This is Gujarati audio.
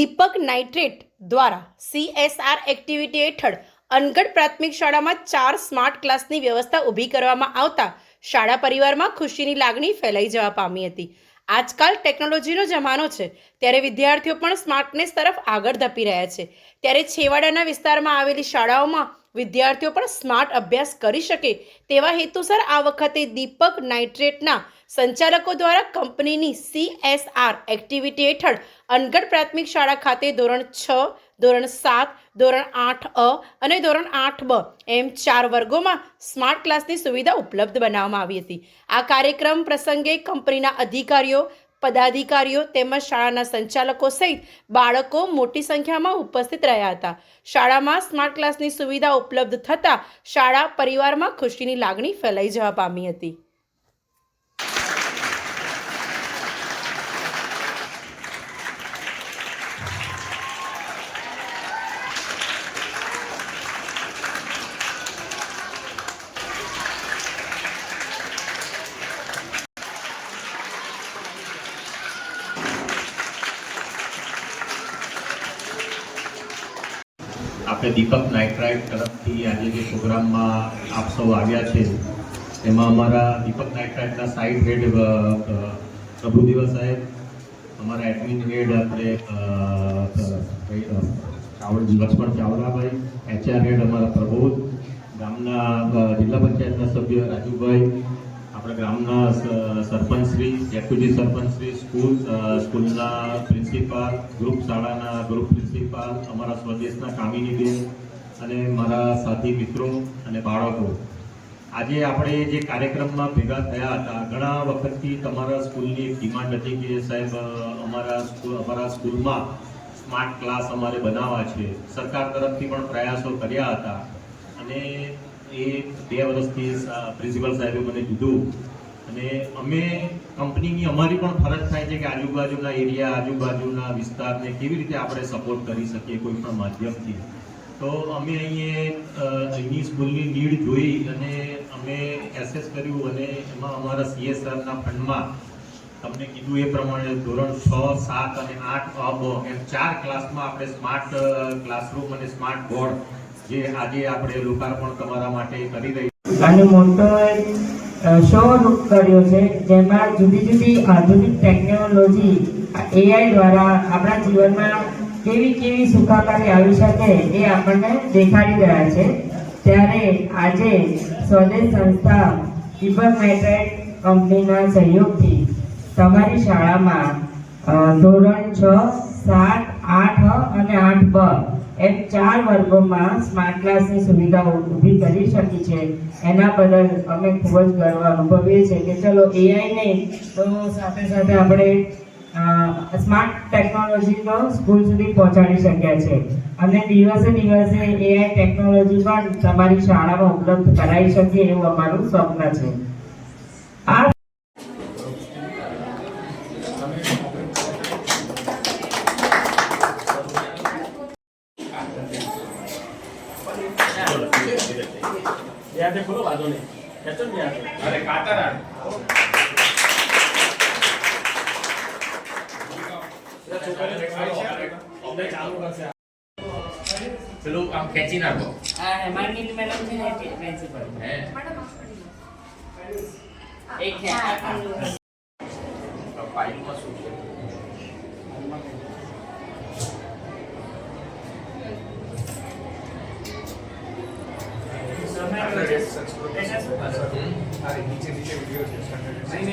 દીપક નાઇટ્રેટ દ્વારા સીએસઆર એક્ટિવિટી હેઠળ અનગઢ પ્રાથમિક શાળામાં ચાર સ્માર્ટ ક્લાસની વ્યવસ્થા ઊભી કરવામાં આવતા શાળા પરિવારમાં ખુશીની લાગણી ફેલાઈ જવા પામી હતી. આજકાલ ટેકનોલોજીનો જમાનો છે, ત્યારે વિદ્યાર્થીઓ પણ સ્માર્ટનેસ તરફ આગળ ધપી રહ્યા છે. ત્યારે છેવાડાના વિસ્તારમાં આવેલી શાળાઓમાં વિદ્યાર્થીઓ પણ સ્માર્ટ અભ્યાસ કરી શકે તેવા હેતુસર આ વખતે દીપક નાઇટ્રેટના સંચાલકો દ્વારા કંપનીની સીએસઆર એક્ટિવિટી હેઠળ અનગઢ પ્રાથમિક શાળા ખાતે ધોરણ છ, ધોરણ સાત, ધોરણ આઠ અ અને ધોરણ આઠ બ એમ ચાર વર્ગોમાં સ્માર્ટ ક્લાસની સુવિધા ઉપલબ્ધ બનાવવામાં આવી હતી. આ કાર્યક્રમ પ્રસંગે કંપનીના અધિકારીઓ પદાધિકારીઓ તેમજ શાળાના સંચાલકો સહિત બાળકો મોટી સંખ્યામાં ઉપસ્થિત રહ્યા હતા. શાળામાં સ્માર્ટ ક્લાસની સુવિધા ઉપલબ્ધ થતાં શાળા પરિવારમાં ખુશીની લાગણી ફેલાઈ જવા પામી હતી. આપણે દીપક નાઇટ્રાઇટ તરફથી આજે જે પ્રોગ્રામમાં આપ સૌ આવ્યા છે, એમાં અમારા દીપક નાઇટ્રાઇટના સાઇટ હેડ પ્રભુદેવા સાહેબ, અમારા એડમિન હેડ આપણે ચાવડ લક્ષ્મણ ચાવડાભાઈ એચઆર હેડ અમારા પ્રબોધ, ગામના જિલ્લા પંચાયતના સભ્ય રાજુભાઈ આપણા ગામના સરપંચશ્રી ડેપ્યુટી સરપંચશ્રી સ્કૂલ સ્કૂલના પ્રિન્સિપાલ, ગ્રુપ શાળાના ગ્રુપ પ્રિન્સિપાલ, અમારા સ્વદેશના કામિનીબેન અને મારા સાથી મિત્રો અને બાળકો. આજે આપણે જે કાર્યક્રમમાં ભેગા થયા હતા, ઘણા વખતથી તમારા સ્કૂલની ડિમાન્ડ હતી કે સાહેબ અમારા સ્કૂલ, અમારા સ્કૂલમાં સ્માર્ટ ક્લાસ અમારે બનાવવા છે. સરકાર તરફથી પણ પ્રયાસો કર્યા હતા અને એ બે વર્ષથી પ્રિન્સિપલ સાહેબે મને કીધું. અને અમે કંપનીની અમારી પણ ફરજ થાય છે કે આજુબાજુના એરિયા, આજુબાજુના વિસ્તારને કેવી રીતે આપણે સપોર્ટ કરી શકીએ કોઈ પણ માધ્યમથી. તો અમે અહીંયા અહીંની સ્કૂલની નીડ જોઈ અને અમે એસેસ કર્યું અને એમાં અમારા સીએસઆરના ફંડમાં તમને કીધું એ પ્રમાણે ધોરણ છ, સાત અને આઠ અબ, એમ ચાર ક્લાસમાં આપણે સ્માર્ટ ક્લાસરૂમ અને સ્માર્ટ બોર્ડ જે આજે આપણે લોકાર્પણ તમારા માટે કરી રહી અને મોટો શો કર્યો છે, જેમાં જુદી જુદી આધુનિક ટેકનોલોજી એઆઈ દ્વારા આપણા જીવનમાં કેવી કેવી સુખાકારી આવી શકે એ આપણને દેખાડી રહ્યા છે. ત્યારે આજે સ્વદેશ સંસ્થા દીપક કંપનીના સહયોગથી તમારી શાળામાં ધોરણ છ, સાત, આઠ અને આઠ બ એમ ચાર વર્ગોમાં સ્માર્ટ ક્લાસની સુવિધાઓ ઊભી કરી શકી છે. એના બદલ અમે ખૂબ જ ગર્વ અનુભવીએ છીએ કે ચલો એઆઈ નહીં તો સાથે સાથે આપણે સ્માર્ટ ટેકનોલોજીનો સ્કૂલ સુધી પહોંચાડી શક્યા છે. અને દિવસે દિવસે એઆઈ ટેકનોલોજી પણ તમારી શાળામાં ઉપલબ્ધ કરાવી શકીએ એવું અમારું સ્વપ્ન છે. આ યાદે ખોલો વાંધો નહીં ખેંચો ને યાદે અરે કાતરા પેલા છોકરીને દેખાડો. અમને ચાલુ કરશે પેલું આમ ખેંચી નાખો આ હેમાંગી મેડમ છે ને પ્રિન્સિપલ હે એક તો પાઇપમાં શું છે સમય હમ? નીચે નીચે વીડિયો છે.